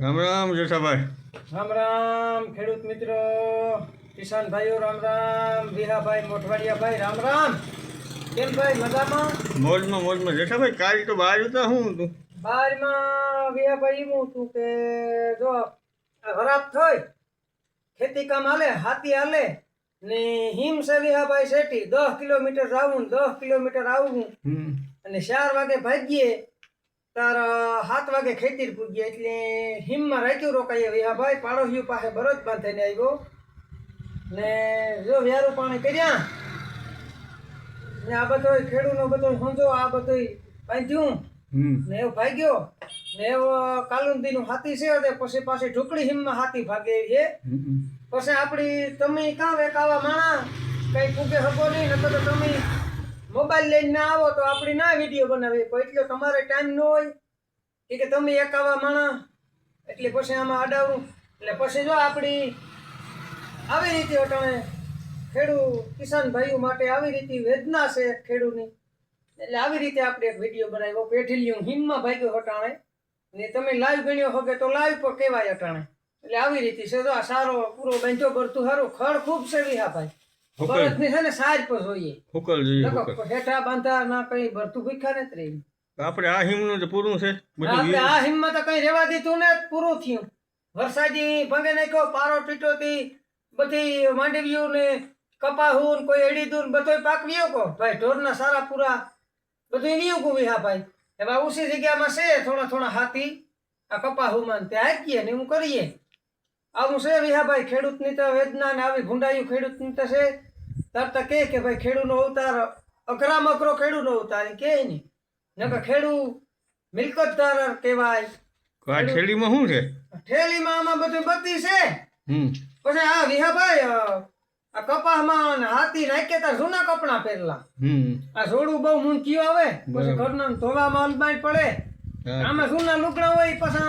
રામ રામ જેઠાભાઈ. રામ રામ ખેડૂત મિત્રો કિસાન ભાઈઓ રામ રામ વિહાભાઈ મોઠવાડિયાભાઈ રામ રામ. કેમ ભાઈ મજામાં? મોજમાં મોજમાં. જેઠાભાઈ કાલ તો બહાર હતા હું તું બહારમાં વિહાભાઈ હું હતું કે જો ખરાબ થઈ ખેતી કામ હાલે હાથી હાલે ને હિમ છે વિહાભાઈ શેઠી. દસ કિલોમીટર આવું દસ કિલોમીટર આવું અને ચાર વાગે ભાગીએ તાર સાત વાગે ખેતી પૂગ્યા એટલે હિમમાં રાખ્યું રોકાઈએ. વિહાભાઈ પાડોશીઓ પાસે બરોજ થઈને આવ્યો. ને જો વ્યારું પાણી કર્યા. ને આ બધો ખેડૂનો બધો સમજો આ બધો બાંધ્યું. ને એવો ભાગ્યો. ને એવો કાલુંદીનું હાથી છે પછી પાછી ઢુકડી હિમમાં હાથી ભાગે છે. પછી આપણી તમે કાં એક આવા માણા? કઈ પૂગે હકો નહીં નતો તો તમે મોબાઈલ લઈને ના આવો તો આપણી ના વીડિયો બનાવી. પણ એટલો તમારે ટાઈમ ન હોય કે તમે એક આવા માણા એટલે પછી આમાં અડાવું. એટલે પછી જો આપણી આવી રીતે અટાણે ખેડૂ કિસાન ભાઈઓ માટે આવી રીતે વેદના છે ખેડૂની એટલે આવી રીતે આપણે એક વીડિયો બનાવ્યો. પેઢીલિયું હિમમાં ભાગ્યો અટાણે. ને તમે લાઈવ ગણ્યો હોગે તો લાઈવ પર કહેવાય અટાણે. એટલે આવી રીતે છે જો આ સારો પૂરો બેંચો ભરતું સારું. ખડ ખૂબ છે વિહા ભાઈ બળદની છે ને સાજ પર જોઈએ. હુકલ જોઈએ હુકલ હેઠા બાંધા ના કઈ ભરતું ભીખા નથી રહી આપણે આ હિમનું તો પૂરું છે આપણે આ હિમમાં તો કઈ રેવા દીધું ને પૂરું થયું. વરસાદી ભંગે નાખ્યો પારો ટીટોથી બધી માંડવીયું ને કપાહું ને કોઈ એડી ને બધોય પાક વિયો કો. ભાઈ ઢોરના સારા પૂરા બધું વિયું કો વિહા ભાઈ. એવા ઉસી જગ્યામાં છે થોડા થોડા હાથી. આ કપાહુમાં ને ત્યાં હાકીએ ને હું કરીએ. આવું છે વિહા ભાઈ ખેડૂતની તો વેદના ને આવી ભૂંડાયું ખેડૂતની તો છે. તરત કે કે ભાઈ ખેડૂતનો અવતાર અઘરામ અઘરો ખેડૂતનો અવતાર કે નહીં. નકર મિલકત મિલકતદાર કહેવાય. આ છેલ્લીમાં શું છે? ઠેલીમાં આમાં બધું બધી છે. હમ. પછી આ વિહાભાઈ આ કપાસમાં ને હાથી નાખે તાર જૂના કપડા પહેરલા. હમ. આ જોડું બહુ મૂંઘ્યું આવે પછી. ઘરના ધોવામાં અલબાઈ પડે. આમાં જૂના લુગડા હોય પછી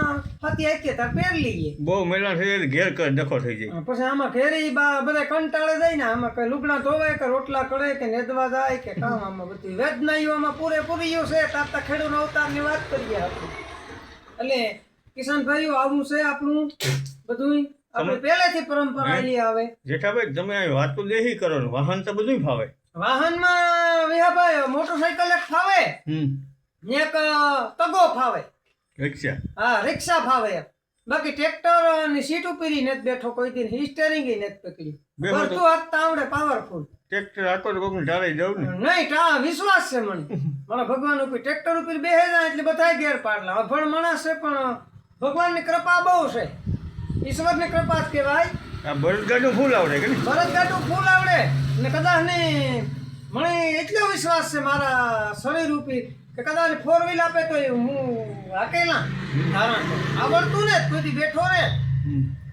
તાર પહેર લઈએ. બહુ મેલા થઈ જાય ઘેર કર ડખો થઈ જાય. પછી આમાં ઘેરી બા બધા કંટાળે જાય ને આમાં કઈ લુગડા ધોવાય કે રોટલા કરે કે નેદવા જાય કે કામ આમાં બધી વેદનાઈઓ આમાં છે. તાતા ખેડૂત અવતારની વાત કરીએ આપણે. એટલે કિસાન ભાઈઓ આવું છે આપણું બધું આપણે પહેલેથી પરંપરા લઈ આવે. જેઠાભાઈ તમે આ વાત તો દેહી કરો વાહન તો બધું ફાવે. વાહનમાં વિહાભાઈ મોટરસાયકલ એક ફાવે. હમ. એક તગો ફાવે. રિક્ષા. હા રિક્ષા ફાવે બાકી ટ્રેક્ટરની સીટ ઉપરી નથી બેઠો કોઈ દિન સ્ટેરિંગ નથી પકડી. ભરતું હાથ આવડે પાવરફુલ ટ્રેક્ટર આખો તો કોકને ઢાળાઈ જાવ ને. નહીં ટા વિશ્વાસ છે મને. મને ભગવાન ઉપર ટ્રેક્ટર ઉપર બેહે જાય એટલે બધા ઘેર પાડલા અભણ માણસ છે પણ ભગવાનની કૃપા બહુ છે. ઈશ્વરની કૃપા જ કહેવાય. આ બળદગાડું ફૂલ આવડે કે ને બળદગાડું ફૂલ આવડે. ને કદાચ ને મને એટલો વિશ્વાસ છે મારા શરીર ઉપર કે કદાચ ફોર વ્હીલ આપે તો હું હાકેલા. ધારણ આવડતું ને કોઈ બેઠો રે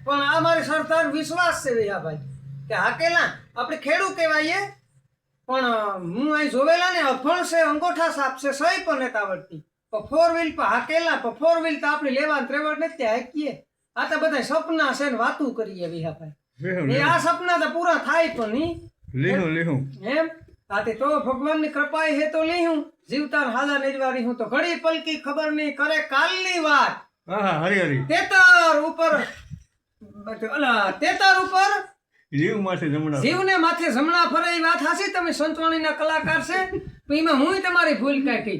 પણ આ મારી સરદાર વિશ્વાસ છે ભાઈ કે હાકેલા. આપણે ખેડૂત કહેવાય પણ હું અહીં જોવેલા ને અફણ છે અંગોઠા સાપ છે સહી પણ નથી આવડતી. પણ ફોર વ્હીલ પર હાકેલા પણ ફોર વ્હીલ તો આપણે લેવા ત્રેવડ નથી હાકીએ. આ તો બધા સપના છે ને વાતું કરીએ ભાઈ એ આ સપના તો પૂરા થાય પણ નહીં. લીહું લીહું. એમ? આતે તો ભગવાનની કૃપા હે તો લીહું જીવતા હાલા નિર્વારી હું તો ઘડી પલકી ખબર નહીં કરે કાલની વાત. હા હા હરી હરી. તેતર ઉપર અલા તેતર ઉપર જીવ માથે જમણા જીવને માથે જમણા ફરે એ વાત હાસી તમે સંતવાણીના કલાકાર છે? એમાં હું તમારી ભૂલ કાઢી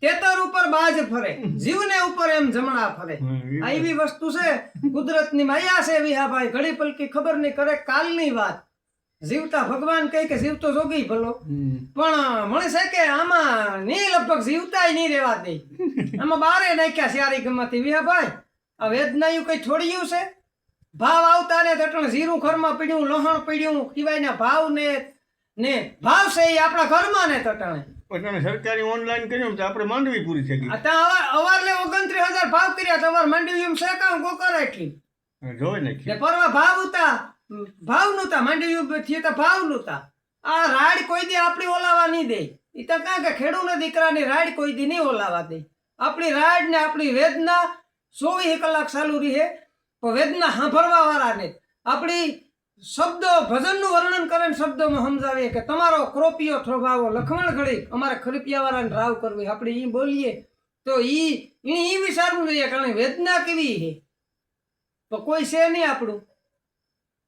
તેતર ઉપર બાજ ફરે. જીવને ઉપર એમ જમણા ફરે. આ એવી વસ્તુ છે કુદરતની માયા છે વિહાભાઈ. ઘડી પલકી ખબર નહીં કરે કાલની વાત. જીવતા ભગવાન કહે કે જીવતો જોગી ભલો. પણ મને છે કે આમાં નહીં લગભગ જીવતા નહીં રહેવા દે. આમાં બારે નાખ્યા સારી ગમતી વિહાભાઈ આ વેદનાયું કઈ છોડ્યું છે? ભાવ આવતા ને તટણ જીરું ઘરમાં પીડ્યું લહણ પીડ્યું કિવાયના ભાવ ને ને ભાવ છે એ આપણા ઘરમાં ને તટાણે. પણ તમે સરકારી ઓનલાઈન કર્યું તો આપણે માંડવી પૂરી થઈ ગઈ. ત્યાં અવાર લે ઓગણત્રીસ હજાર ભાવ કર્યા તો અવાર માંડવી એમ છે કામ ગોકર એટલી જોઈ ને નાખી પરવા ભાવ ઉતા ભાવ નહોતા માંડવી થી તો ભાવ નહોતા આ રાડ કોઈ દી આપણી ઓલાવા નહીં દે. એ તો કાં કે ખેડૂતના દીકરાની રાડ કોઈ દી નહીં ઓલાવા દે. આપણી રાડ ને આપણી વેદના ચોવીસ કલાક ચાલુ રહે વેદના સાંભળવા વાળાને આપણી શબ્દો, ભજનનું વર્ણન કરે ને શબ્દોમાં સમજાવીએ કે તમારો ક્રોપિયો થોભાવો લખમણ ઘડી, અમારે ખરીપિયા વાળાને રાવ કરવી. આપણે એ બોલીએ તો એ એ વિચારવું જોઈએ કારણ વેદના કેવી છે? તો કોઈ છે નહીં આપણું.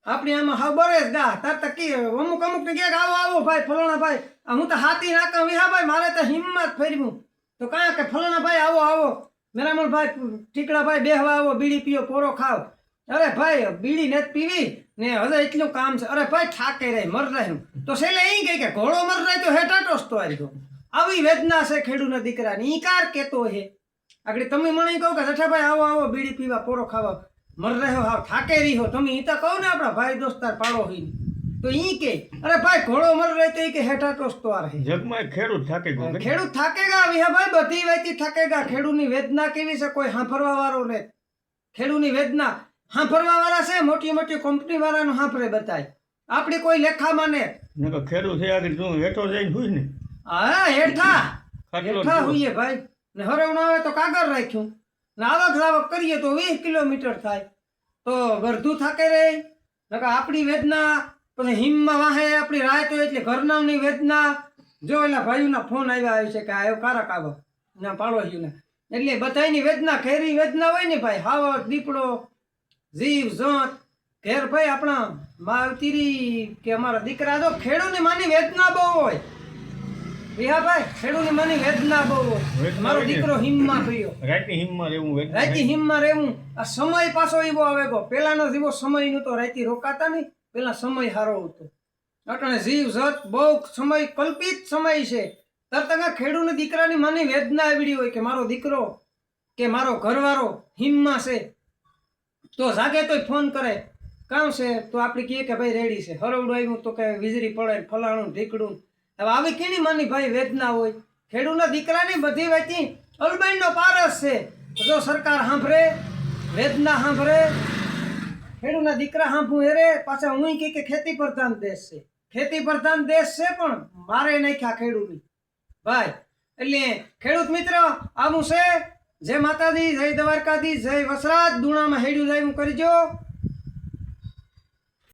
આપણે આમાં હા બરે જ તાર તો કે, અમુક અમુક ને ક્યાંક આવો આવો ભાઈ, ફલાણા ભાઈ. હું તો હાથી નાકા વિહા ભાઈ, મારે તો હિંમત ફેરવું તો કાં કે, ફલાણા ભાઈ, આવો આવો. મેરામણ ભાઈ, ટીકડા ભાઈ બેહવા આવો, બીડી પીઓ, પોરો ખાવ અરે ભાઈ, બીડી નથી પીવી ને હવે એટલું કામ છે. અરે ભાઈ ઠાકે રે, મર રહે તો છેલ્લે એ કહે કે, ઘોડો મર રહે તો હેટાટો તો આવી ગયો. આવી વેદના છે ખેડૂતના દીકરાની. ઈકાર કાર કેતો હે. આગળ તમે મને કહો કે, જઠાભાઈ, આવો આવો, બીડી પીવા, પોરો ખાવા. મર રહ્યો હાવ થાકે રહી હો તમે તો કહો ને આપણા ભાઈ દોસ્તાર પાડો હી તો ઈ કે અરે ભાઈ ઘોડો મર રહે તો ઈ કે હેઠા ટોસતો આ રહે. જગમાં ખેડૂત થાકે ગયો ખેડૂત થાકેગા વિહાભાઈ બધી વાતી થાકેગા ખેડૂની વેદના કેવી છે? કોઈ હાંફરવા વાળો ને. ખેડૂની વેદના. હાંફરવા વાળા છે? મોટી મોટી કંપની વાળાનો હાંફરે બતાય આપણે કોઈ લેખામાં ને. નકર ખેડૂત છે આગળ તું હેઠો જઈને હુઈ ને. હા હેઠા. હેઠા હુઈએ ભાઈ. ને હરવણ આવે તો કાગળ રાખ્યું. આવક જાવક કરીએ તો વીસ કિલોમીટર થાય. તો ગરધું થાકે રહે નકર આપણી વેદના પછી હિમમાં વાહે આપણી રાહત હોય એટલે ઘરનામની વેદના. જો એલા ભાઈઓના ફોન આવ્યા હોય છે કે આવ્યો કારક આવો, ના પાડોશીઓના. એટલે બધાયની વેદના ખેરી વેદના હોય ને ભાઈ હાવક દીપડો, જીવ, જોત. ઘેર ભાઈ આપણા માવતીરી કે અમારા દીકરા તો ખેડૂની માની વેદના બહુ હોય. વિહાભાઈ ખેડૂની માની વેદના બહુ હોય. મારો દીકરો હિમમાં રહેવું રાતી હિમમાં રહેવું. આ સમય પાછો એવો આવે ગો પેલાનો જેવો સમય નતો રાતી રોકાતા નહીં પેલા સમય સારો હતો. અટણે જીવ જત બહુ સમય કલ્પિત સમય છે. તરત ખેડૂત દીકરાની માની વેદના આવડી હોય કે મારો દીકરો કે મારો ઘરવાળો હિમમાં છે. તો જાગે તોય ફોન કરે. કામ છે? તો આપણે કહીએ કે ભાઈ રેડી છે. હરવડું આવ્યું તો કે વીજળી પડે ફલાણું ઢીકડું હવે આવી કેની માની ભાઈ વેદના હોય? ખેડૂતના દીકરાની બધી વેચી અલબાઈનો પારસ છે. જો સરકાર સાંભળે, વેદના સાંભળે, ખેડૂતના દીકરા સાંભળું હેરે પાછા હું કે ખેતી પ્રધાન દેશ છે. ખેતી પ્રધાન દેશ છે પણ મારે નાખ્યા ખેડૂતની. ભાઈ, એટલે ખેડૂત મિત્ર, આવું છે. જય માતાજી, જય દ્વારકાધીશ, જય વસરાજ. દુણામાં હેડ્યું લાઈવ કરજો